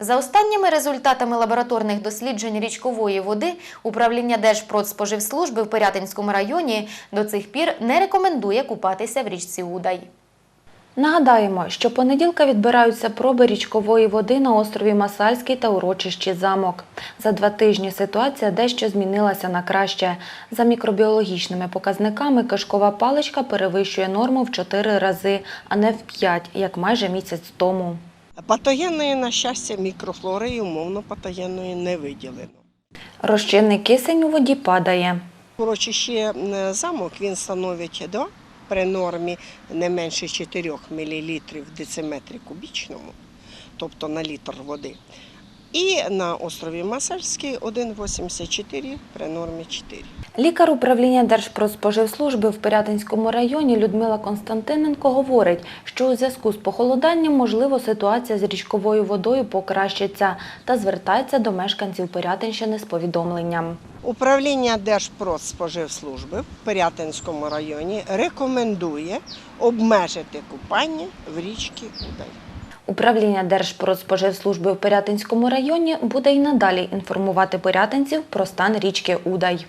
За останніми результатами лабораторних досліджень річкової води управління Держпродспоживслужби в Пирятинському районі до цих пір не рекомендує купатися в річці Удай. Нагадаємо, що понеділка відбираються проби річкової води на острові Масальський та урочищі замок. За два тижні ситуація дещо змінилася на краще. За мікробіологічними показниками кишкова паличка перевищує норму в 4 рази, а не в 5, як майже місяць тому. Патогенної, на щастя, мікрофлори і умовно патогенної не виділено. Розчинний кисень у воді падає. Урочище е, замок він становить 2 при нормі не менше 4 мл в дециметрі кубічному, тобто на літр води. І на острові Масальський 1,84 при нормі 4. Лікар управління Держпродспоживслужби в Пирятинському районі Людмила Константиненко говорить, що у зв'язку з похолоданням можливо ситуація з річковою водою покращиться та звертається до мешканців Пирятинщини з повідомленням. Управління Держпродспоживслужби в Пирятинському районі рекомендує обмежити купання в річці Удай. Управління Держпродспоживслужби в Пирятинському районі буде й надалі інформувати пирятинців про стан річки Удай.